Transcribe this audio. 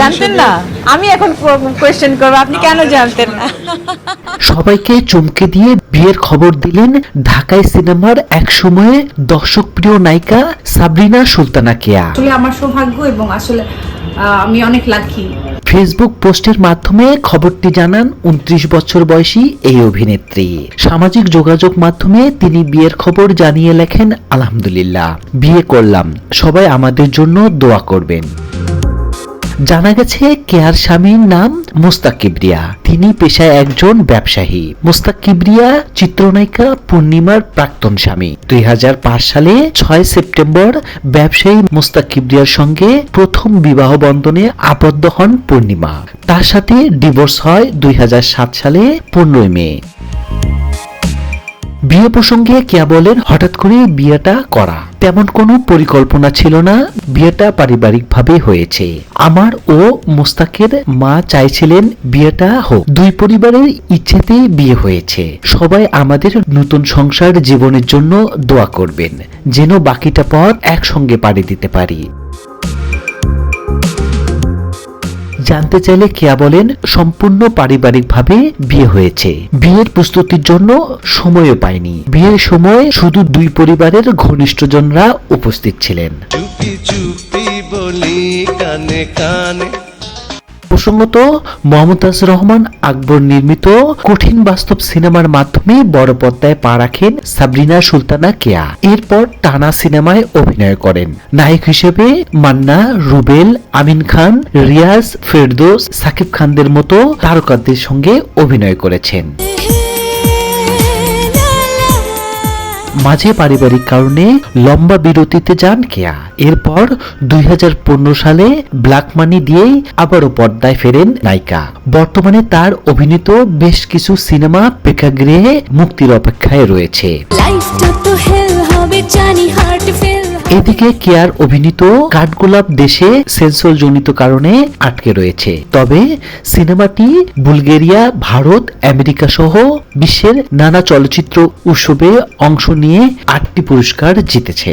জানতেন না? আমি এখন কোয়েশ্চেন করব আপনি কেন জানতেন না? সবাইকে চমকে দিয়ে বিয়ের খবর দিলেন ঢাকায় সিনেমার এক সময়ে দর্শকপ্রিয় নায়িকা সাবরিনা সুলতানা কেয়া। আসলে আমার সৌভাগ্য এবং আসলে আমি অনেক লাকি ফেসবুক পোস্টের মাধ্যমে খবরটি জানান উনত্রিশ বছর বয়সী এই অভিনেত্রী। সামাজিক যোগাযোগ মাধ্যমে তিনি বিয়ের খবর জানিয়ে লেখেন আলহামদুলিল্লাহ বিয়ে করলাম। সবাই আমাদের জন্য দোয়া করবেন। জানা গেছে, কেয়ার স্বামীর নাম মোস্তাক কিবরিয়া। তিনি পেশায় একজন ব্যবসায়ী। মোস্তাক কিবরিয়া চিত্রনায়িকা পূর্ণিমার প্রাক্তন স্বামী। দুই হাজার পাঁচ সালে ছয় সেপ্টেম্বর ব্যবসায়ী মোস্তাক কিবরিয়ার সঙ্গে প্রথম বিবাহ বন্ধনে আবদ্ধ হন পূর্ণিমা। তার সাথে ডিভোর্স হয় দুই হাজার সাত সালে পনেরোই মে। বিয়ে প্রসঙ্গে কেয়া বলেন, হঠাৎ করে বিয়েটা করা। তেমন কোনো পরিকল্পনা ছিল না, বিয়েটা পারিবারিকভাবে হয়েছে। আমার ও মোস্তাকের মা চাইছিলেন বিয়েটা হোক। দুই পরিবারের ইচ্ছেতেই বিয়ে হয়েছে। সবাই আমাদের নতুন সংসার জীবনের জন্য দোয়া করবেন, যেন বাকিটা পথ একসঙ্গে পাড়ি দিতে পারি। জানতে চাইলে কেয়া বলেন, সম্পূর্ণ পারিবারিকভাবে বিয়ে হয়েছে। বিয়ের প্রস্তুতির জন্য সময়ও পায়নি। বিয়ের সময় শুধু দুই পরিবারের ঘনিষ্ঠজনরা উপস্থিত ছিলেন। চুপি চুপি বলি কানে কানে প্রসঙ্গত, মোহাম্মদ রহমান আকবর নির্মিত কঠিন বাস্তব সিনেমার মাধ্যমে বড় পর্দায় পা রাখেন সাবরিনা সুলতানা কেয়া। এরপর টানা সিনেমায় অভিনয় করেন। নায়ক হিসেবে মান্না, রুবেল, আমিন খান, রিয়াজ, ফেরদোস, সাকিব খানদের মতো তারকাদের সঙ্গে অভিনয় করেছেন। মাঝে পারিবারিক কারণে লম্বা বিরতিতে যান কেয়া। এরপর দুই হাজার পনেরো সালে ব্ল্যাক মানি দিয়েই আবারও পর্দায় ফেরেন নায়িকা। বর্তমানে তার অভিনীত বেশ কিছু সিনেমা প্রেক্ষাগৃহে মুক্তির অপেক্ষায় রয়েছে। জানি হার্ট এদিকে কেয়ার অভিনীত কাঠগোলাপ দেশে সেন্সর জনিত কারণে আটকে রয়েছে। তবে সিনেমাটি বুলগেরিয়া, ভারত, আমেরিকা সহ বিশ্বের নানা চলচ্চিত্র উৎসবে অংশ নিয়ে আটটি পুরস্কার জিতেছে।